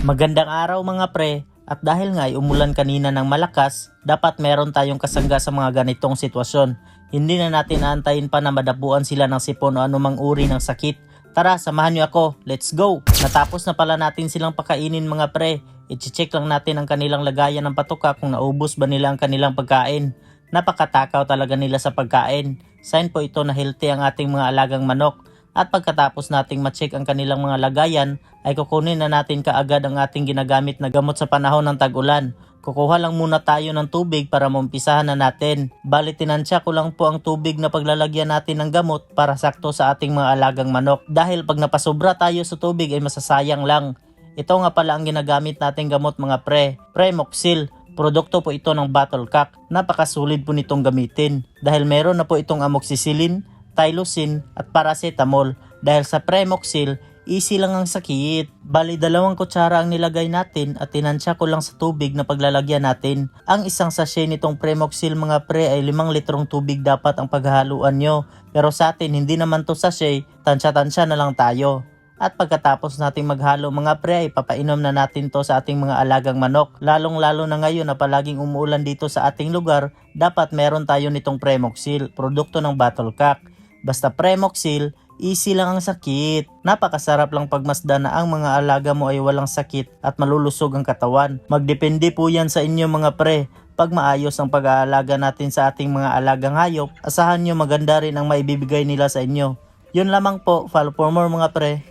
Magandang araw mga pre, at dahil nga ay umulan kanina ng malakas, dapat meron tayong kasangga sa mga ganitong sitwasyon. Hindi na natin aantayin pa na madapuan sila ng sipon o anumang uri ng sakit. Tara, samahan niyo ako. Let's go! Natapos na pala natin silang pakainin mga pre. I-check lang natin ang kanilang lagayan ng patuka kung naubos ba nila ang kanilang pagkain. Napakatakaw talaga nila sa pagkain. Sign po ito na healthy ang ating mga alagang manok. At pagkatapos nating ma-check ang kanilang mga lagayan, ay kukunin na natin kaagad ang ating ginagamit na gamot sa panahon ng tag-ulan. Kukuha lang muna tayo ng tubig para maumpisahan na natin. Bali tinansya ko lang po ang tubig na paglalagyan natin ng gamot para sakto sa ating mga alagang manok. Dahil pag napasobra tayo sa tubig ay masasayang lang. Ito nga pala ang ginagamit nating gamot mga pre. Premoxil. Produkto po ito ng Battlecock. Napakasulit po nitong gamitin. Dahil meron na po itong amoxicillin, tylosin at paracetamol. Dahil sa Premoxil, easy lang ang sakit. Bali, dalawang kutsara ang nilagay natin at tinansya ko lang sa tubig na paglalagyan natin. Ang isang sachet nitong Premoxil mga pre ay 5 litrong tubig dapat ang paghahaluan nyo. Pero sa atin, hindi naman to sachet, tansya-tansya na lang tayo. At pagkatapos nating maghalo mga pre ay papainom na natin to sa ating mga alagang manok. Lalong lalo na ngayon na palaging umuulan dito sa ating lugar, dapat meron tayo nitong Premoxil, produkto ng Battlecock. Basta Premoxil, easy lang ang sakit. Napakasarap lang pagmasda na ang mga alaga mo ay walang sakit at malulusog ang katawan. Magdepende po yan sa inyo mga pre. Pag maayos ang pag-aalaga natin sa ating mga alagang hayop, asahan nyo maganda rin ang maibibigay nila sa inyo. Yun lamang po, follow for more mga pre.